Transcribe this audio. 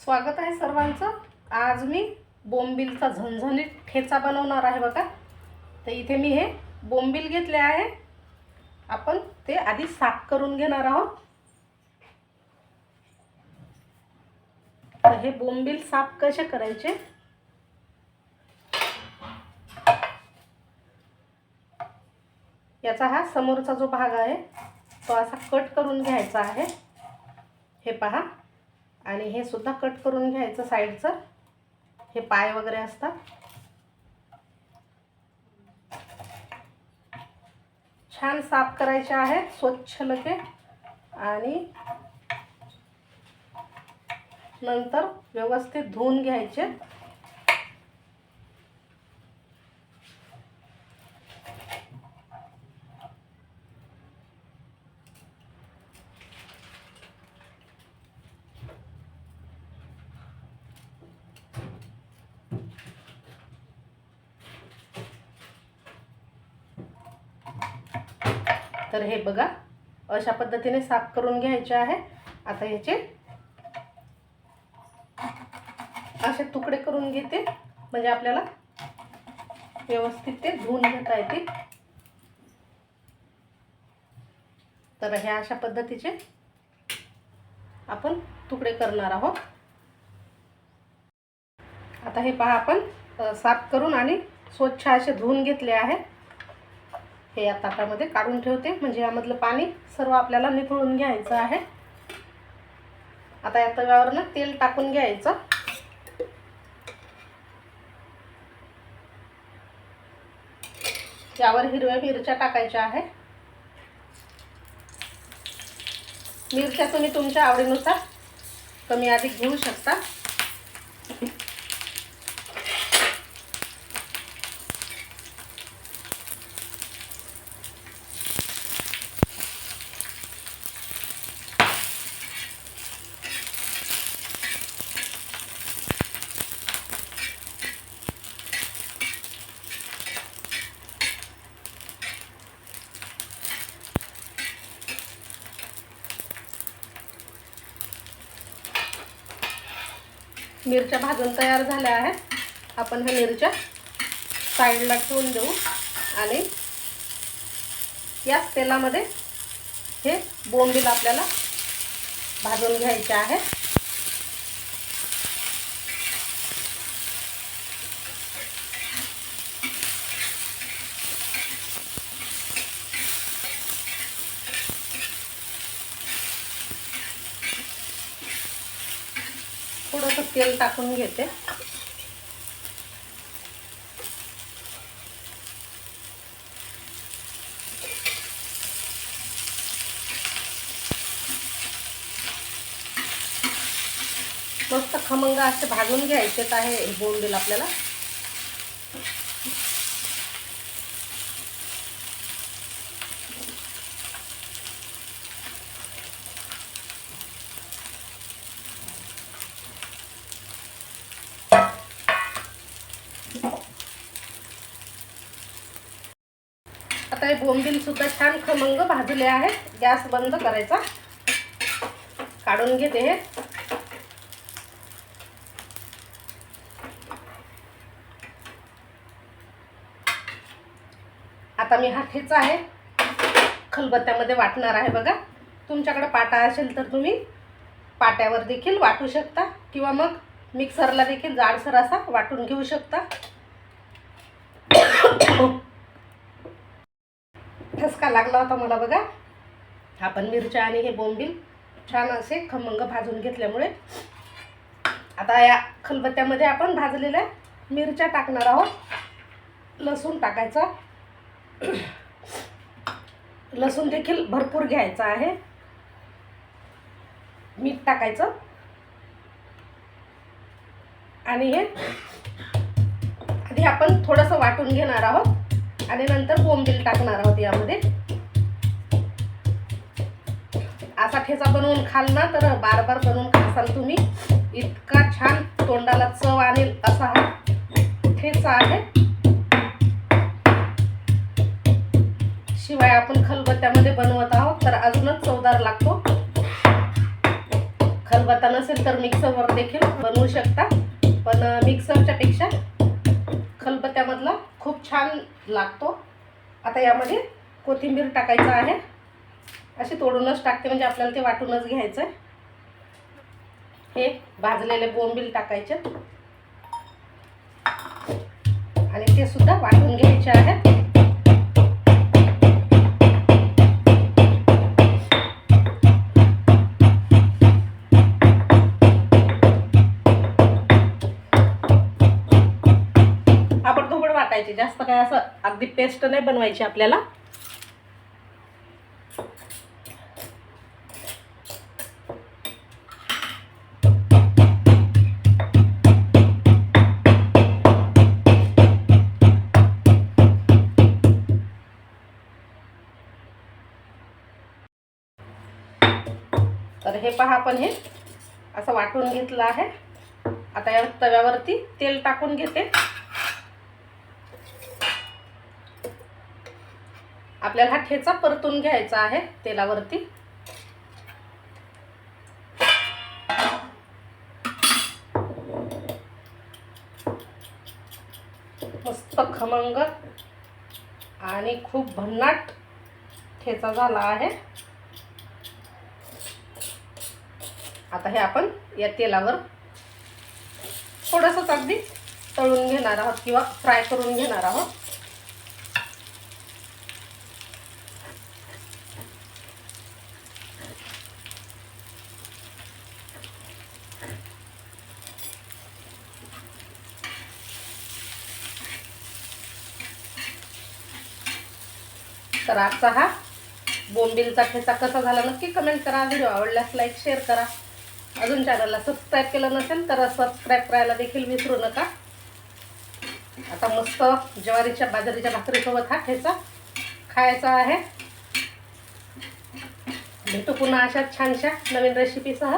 स्वागत आहे सर्वांचं. आज मी बोंबिलचा झणझणीत ठेचा बनवणार आहे बघा. तर इथे मी हे बोंबील घेतले आहे. आपण ते आधी साफ करून घेणार आहोत. तर हे बोंबील साफ कसे करायचे? याचा हा समोरचा जो भाग आहे तो असा कट करून घ्यायचा आहे. हे पहा. आणि हे सुद्धा कट करून घ्यायचं साईडचं. हे पाय वगैरे असतात. छान साफ करायचे आहेत स्वच्छ लगे आणि नंतर व्यवस्थित धुवून घ्यायचे. तर हे बघा अशा पद्धतीने साफ करून घ्यायचे आहे. आता ह्याचे असे तुकडे करून घेते. म्हणजे आपल्याला व्यवस्थित ते धुवून घेता येतील तर ह्या अशा पद्धतीचे आपण तुकडे करणार आहोत. आता हे पहा आपण साफ करून आणि स्वच्छ असे धुवून घेतले आहे. हे या ताटामध्ये काढून ठेवते. म्हणजे यामधलं पाणी सर्व आपल्याला निथळून घ्यायचं आहे. आता या तव्यावरनं तेल टाकून घ्यायचं. यावर हिरव्या मिरच्या टाकायच्या आहे. मिरच्या तुम्ही तुमच्या आवडीनुसार कमी अधिक घेऊ शकता. मिरच्या भाजून तयार झाल्या आहेत. आपण ह्या मिरच्या साईडला ठेवून देऊ. आणि याच तेलामध्ये हे बोंबील आपल्याला भाजून घ्यायचे आहे. थोडंसं तेल टाकून घेते. मस्त खमंग असे भाजून घ्यायचेच आहे हे बोंबील आपल्याला. आता बोंबील सुद्धा छान खमंग भाजले आहेत. गॅस बंद करायचा. काढून घेते हे. आता मी हा ठेचा आहे. खलबत्त्यामध्ये वाटणार आहे बघा. तुमच्याकडे पाटा असेल तर तुम्ही पाट्यावर देखील वाटू शकता. किंवा मग मिक्सरला देखील जाडसर असा वाटून घेऊ शकता. छान लागला होता मला बघा. आपण मिरच्या आणि हे बोंबील छान असे खमंग भाजून घेतल्यामुळे आता या खलबत्त्यामध्ये आपण भाजलेल्या मिरच्या टाकणार आहोत. लसूण टाकायचा. लसूण देखील भरपूर घ्यायचं आहे. मीठ टाकायचं. आणि हे आधी आपण थोडंसं वाटून घेणार आहोत. आणि नंतर बोंबील टाकणार आहोत यामध्ये. असा ठेचा बनवून खाल ना तर बार बार बनवून खासाल तुम्ही. इतका छान तोंडाला चव आणेल असा हा ठेचा आहे. शिवाय आपण खलबत्त्यामध्ये बनवत आहोत तर अजूनच चवदार लागतो. खलबत्ता नसेल तर मिक्सरवर देखील बनवू शकता. पण मिक्सरच्या पेक्षा खलबत्त्यामधला खूप छान लागतो. आता यामध्ये कोथिंबीर टाकायचं आहे. असे तोडूनच टाकते म्हणजे आपल्याला ते वाटूनच घ्यायचं हे भाजलेले बोंबील टाकायचे. आणि ते सुद्धा वाटून घ्यायचे आहेत आपण वाटायचे जास्त काय असं अगदी पेस्ट नाही बनवायची आपल्याला. तर हे पहा आपण हे. असं वाटून घेतलं आहे. आता या तव्यावरती तेल टाकून घेते. आपल्याला हा ठेचा परतून घ्यायचा आहे तेलावरती. मस्त खमंग आणि खूप भन्नाट ठेचा झाला आहे. आता हे आपण या तेलावर थोडंसंच अगदी तळून घेणार आहोत किंवा फ्राय करून घेणार आहोत. तर आजचा हा बोंबिलचा ठेचा कसा झाला नक्की कमेंट करा. व्हिडिओ आवडल्यास लाईक शेअर करा. अजून चॅनलला सबस्क्राईब केलं नसेल तर सबस्क्राईब करायला देखील विसरू नका. आता मस्त ज्वारीच्या बाजरीच्या भाकरीसोबत हा ठेचा खायचा आहे. भेटू पुन्हा अशा छानशा नवीन रेसिपीसह